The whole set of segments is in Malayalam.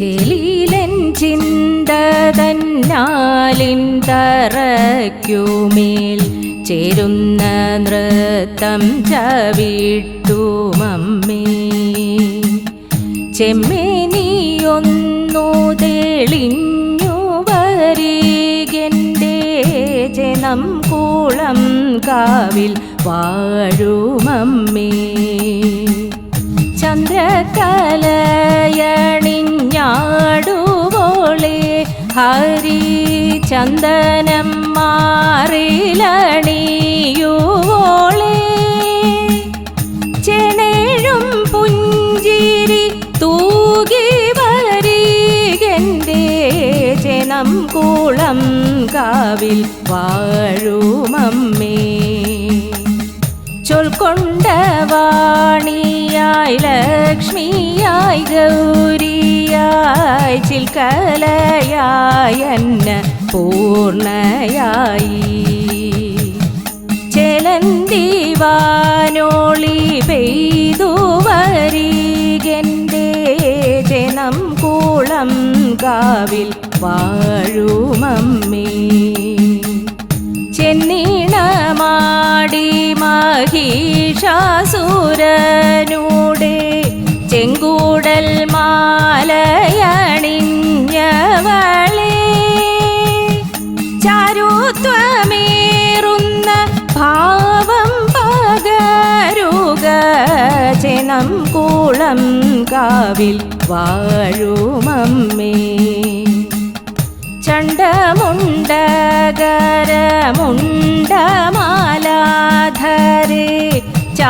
ചെലീലൻ ചിന്തതന്നാലിൻ തറയ്ക്കുമേൽ ചേരുന്ന നൃത്തം ചവിട്ടുമമ്മേ ചെമ്മേനിയൊന്നു തേളിഞ്ഞു വരീകന്റെ ജനം കൂളം കാവിൽ വാഴുമമ്മേ. ഹരി ചന്ദനം മാറിലണിയുവോളെ. ചെണേഴും പുഞ്ചിരി തൂകി വരികെന്റെ ജനം കൂളം കാവിൽ വാഴുമമ്മേ. ചൊൽക്കൊണ്ട വാണിയായി ലക്ഷ്മിയായി ഗൗരിയായി ചിൽക്കലയായി പൂർണയായി പൂർണയായി. ചെലന്തി വാനോളി പെയ്തു വരികെന്റെ ജനം കൂളം കാവിൽ വാഴുമമ്മേ. ചെന്നീണമാടി മഹിഷാസുരനൂടെ ചെങ്കൂടൽ മാലയണിഞ്ഞവളെ. ചാരുത്വമേറുന്ന ഭാവം പകരുക ജനം കൂളം കാവിൽ വാഴുമമ്മേ. ചണ്ടമുണ്ടകരമുണ്ടമാലാധരേ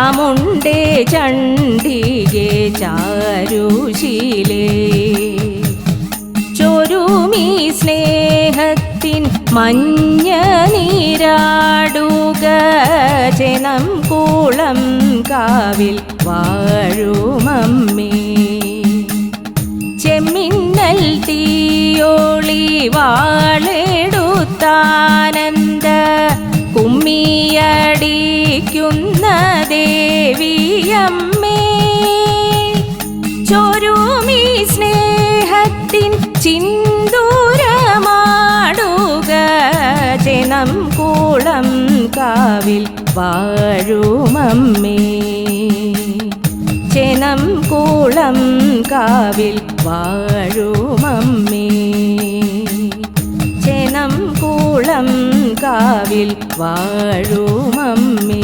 ചാമുണ്ടേ ചണ്ഡികേ ചാരുശീലേ. ചൊരുമീ സ്നേഹത്തിൻ മഞ്ഞ നീരാടുക ജനം കൂളം കാവിൽ വാഴുമമ്മേ. ചെമ്മിന്നൽ തീയോളി വാളെടുത്താനന്ദ കുമ്മിയടിക്കുന്ന ദേവിയമ്മേ ചൊരുമീ സ്നേഹത്തിൻ ചിന്തൂരമാടുക ജനം കൂളം കാവിൽ വാഴുമമ്മേ. ജനം കൂളം കാവിൽ വാഴുമമ്മേ. ജനം കൂളം കാവിൽ വാഴുമമ്മേ.